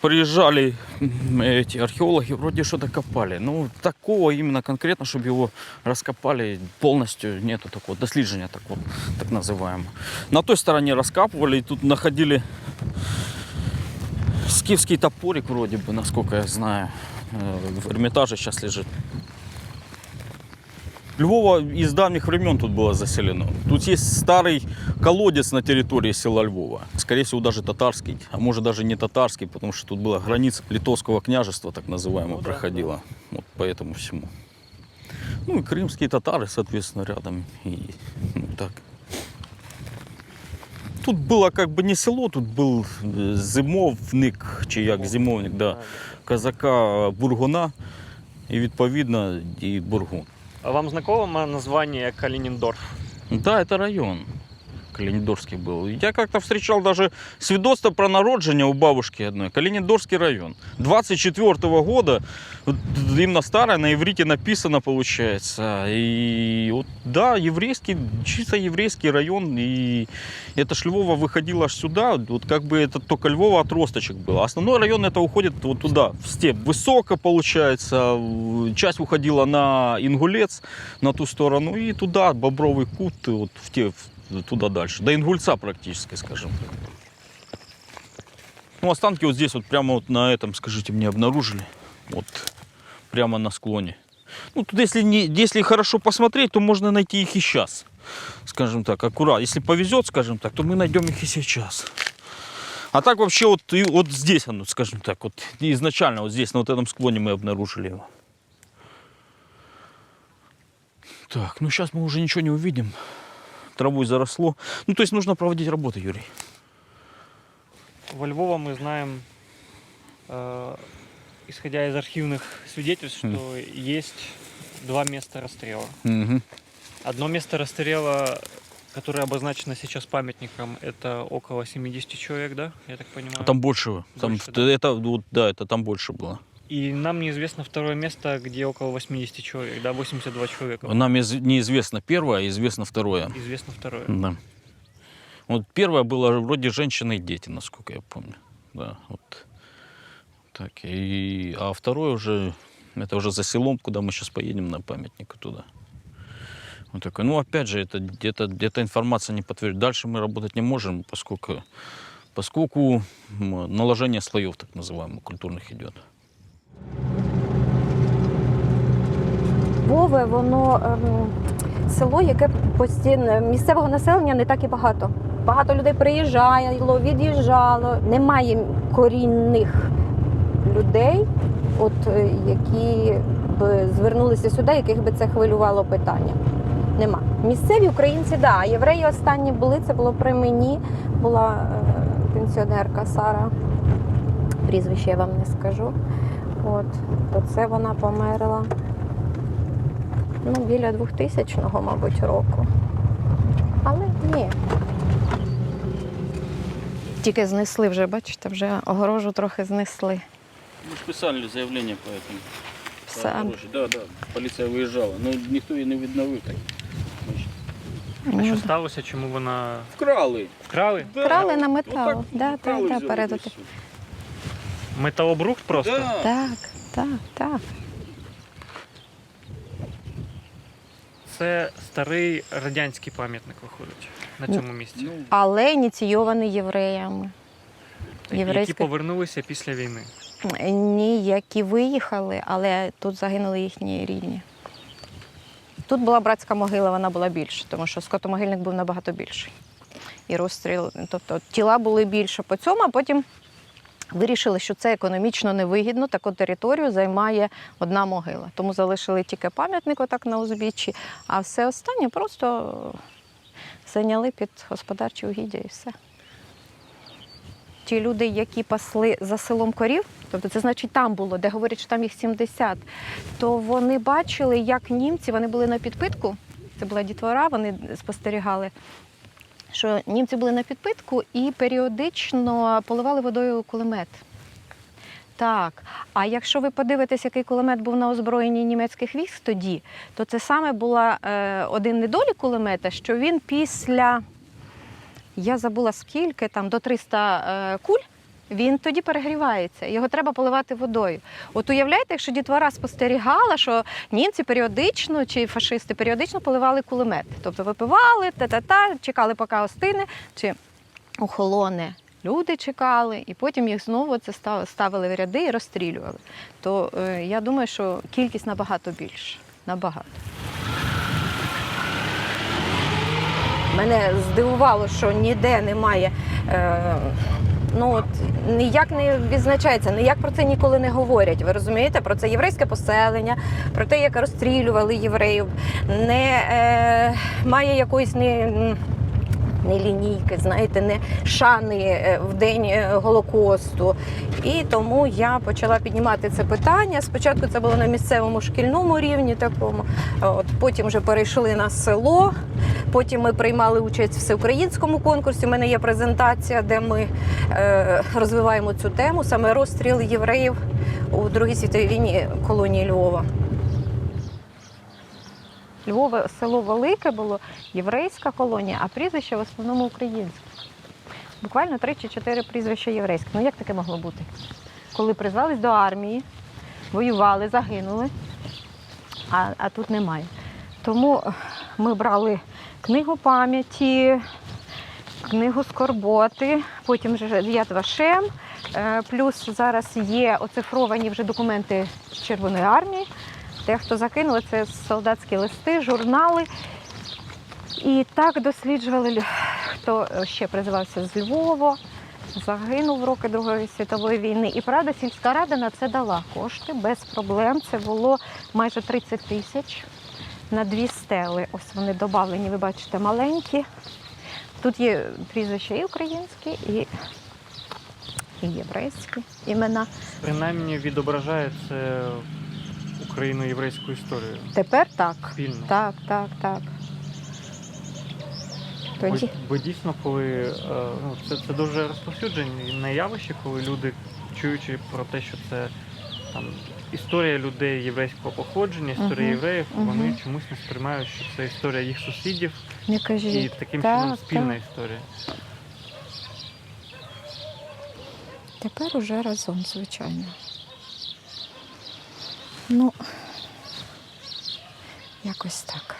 приезжали м, эти археологи, вроде что-то копали. Ну, такого именно конкретно, чтобы его раскопали полностью, нету такого дослідження такого, так называемого. На той стороне раскапывали, и тут находили скифский топорик вроде бы, насколько я знаю. Э, В Эрмитаже сейчас лежит. Львова из давних времен тут было заселено. Тут есть старый колодец на территории села Львова. Скорее всего, даже татарский, а может даже не татарский, потому что тут была граница литовского княжества, так называемого, проходила. Вот по этому всему. Ну и крымские татары, соответственно, рядом. И ну, так. Тут было как бы не село, тут был э, зимовник, чи як зимовник, да, казака Бургуна, і відповідно і Бургун. Вам знакомо название Калининдорф? Да, это район Калинидорский был. Я как-то встречал даже свидетельство про народження у бабушки одной. Калинидорский район. 24 года, вот именно старое, на иврите написано получается. И вот, да, еврейский, чисто еврейский район. И это ж Львова выходило аж сюда. Вот как бы это только Львова отросточек был. Основной район это уходит вот туда, в степь. Высоко получается. Часть уходила на Ингулец, на ту сторону. И туда, Бобровый кут, вот в те, туда дальше. До Ингульца практически, скажем. Ну, останки вот здесь вот прямо вот на этом, скажите мне, обнаружили. Вот прямо на склоне. Ну, тут если, не, если хорошо посмотреть, то можно найти их и сейчас. Скажем так, аккуратно. Если повезет, скажем так, то мы найдем их и сейчас. А так вообще вот, и вот здесь оно, скажем так, вот изначально вот здесь, на вот этом склоне мы обнаружили его. Так, ну сейчас мы уже ничего не увидим. Травой заросло. Ну, то есть нужно проводить работу, Юрий. Во Львова мы знаем, э, исходя из архивных свидетельств, Хм. что есть два места расстрела. Мгм. Одно место расстрела, которое обозначено сейчас памятником, это около 70 человек, да? Я так понимаю. А там больше. Там, Больше, да? это, вот, да, это там больше было. И нам неизвестно второе место, где около 80 человек, да, 82 человека. Нам из- неизвестно первое, а известно второе. Известно второе. Да. Вот первое было вроде женщины и дети, насколько я помню. Да, вот. Так, и, а второе уже, это уже за селом, куда мы сейчас поедем на памятник туда. Вот такой. Ну, опять же, это где-то где информация не подтверждена. Дальше мы работать не можем, поскольку, поскольку наложение слоев, так называемых, культурных идет. Львове, воно ем, село, яке постійно місцевого населення не так і багато. Багато людей приїжджало, від'їжджало. Немає корінних людей, от е, які б звернулися сюди, яких би це хвилювало питання. Нема. Місцеві українці, да. Євреї останні були. Це було при мені. Була е, пенсіонерка Сара. Прізвище я вам не скажу. От, то це вона померла ну, біля 2000-го, мабуть, року. Але ні. Тільки знесли вже, бачите, вже огорожу трохи знесли. Мы же писали заявление по этому. Все. Да, да, полиция выезжала, но никто и не відновив так. А Ну, що сталося, чому вона Вкрали. вкрали? Вкрали на метал. Да, вкрали, да, да, взяли, перед і отим. все. Металобрухт просто? Да. Так, так, так. Це старий радянський пам'ятник виходить на цьому місці. Ну, Але ініційований євреями. які повернулися після війни. Ні, які виїхали, але тут загинули їхні рідні. Тут була братська могила, вона була більша, тому що скотомогильник був набагато більший. І розстріл, тобто тіла були більше по цьому, а потім вирішили, що це економічно невигідно, таку територію займає одна могила. Тому залишили тільки пам'ятник отак на узбіччі, а все останнє просто зайняли під господарчі угіддя і все ті люди, які пасли за селом корів, тобто це значить там було, де говорять, що там їх 70, то вони бачили, як німці, вони були на підпитку, це була дітвора, вони спостерігали, що німці були на підпитку і періодично поливали водою кулемет. Так, а якщо ви подивитесь, який кулемет був на озброєнні німецьких військ тоді, то це саме була е, один недолік кулемета, що він після я забула скільки там до 300 е, куль, він тоді перегрівається. Його треба поливати водою. От уявляєте, якщо дітвора спостерігала, що німці періодично чи фашисти періодично поливали кулемет. Тобто випивали, та-та-та, чекали, поки остине, чи охолоне. Люди чекали, і потім їх знову це став- ставили в ряди і розстрілювали. То е, я думаю, що кількість набагато більша. Набагато. Мене здивувало, що ніде немає. Е, ну от ніяк не відзначається, ніяк про це ніколи не говорять. Ви розумієте? Про це єврейське поселення, про те, як розстрілювали євреїв, не е, має якоїсь не. Не лінійки, знаєте, не шани е, в день е, Голокосту. І тому я почала піднімати це питання. Спочатку це було на місцевому шкільному рівні, такому. От потім вже перейшли на село. Потім ми приймали участь в всеукраїнському конкурсі. У мене є презентація, де ми е, розвиваємо цю тему, саме розстріл євреїв у Другій світовій війні колонії Львова. Львове село Велике було єврейська колонія, а прізвище в основному українське. Буквально три чи чотири прізвища єврейське. Ну як таке могло бути? Коли призвались до армії, воювали, загинули, а, а тут немає. Тому ми брали книгу пам'яті, книгу скорботи, потім вже Вашем. Е, Плюс зараз є оцифровані вже документи Червоної армії. Те, хто закинули, це солдатські листи, журнали. І так досліджували, хто ще призивався з Львова, загинув в роки Другої світової війни. І правда, сільська рада на це дала кошти без проблем. Це було майже 30 тисяч на дві стели. Ось вони додавлені, ви бачите, маленькі. Тут є прізвища і українські, і, і єврейські імена. Принаймні відображає це україно-єврейську історію. Тепер так. Спільно. Так, так, так. Бо, Тоді. бо дійсно, коли е, ну, це, це дуже розповсюджене явище, коли люди, чуючи про те, що це там історія людей єврейського походження, історія Мгм, євреїв, мгм. вони чомусь не сприймають, що це історія їх сусідів Не і таким Так, чином спільна так. історія. Тепер уже разом, звичайно. Ну, якось так.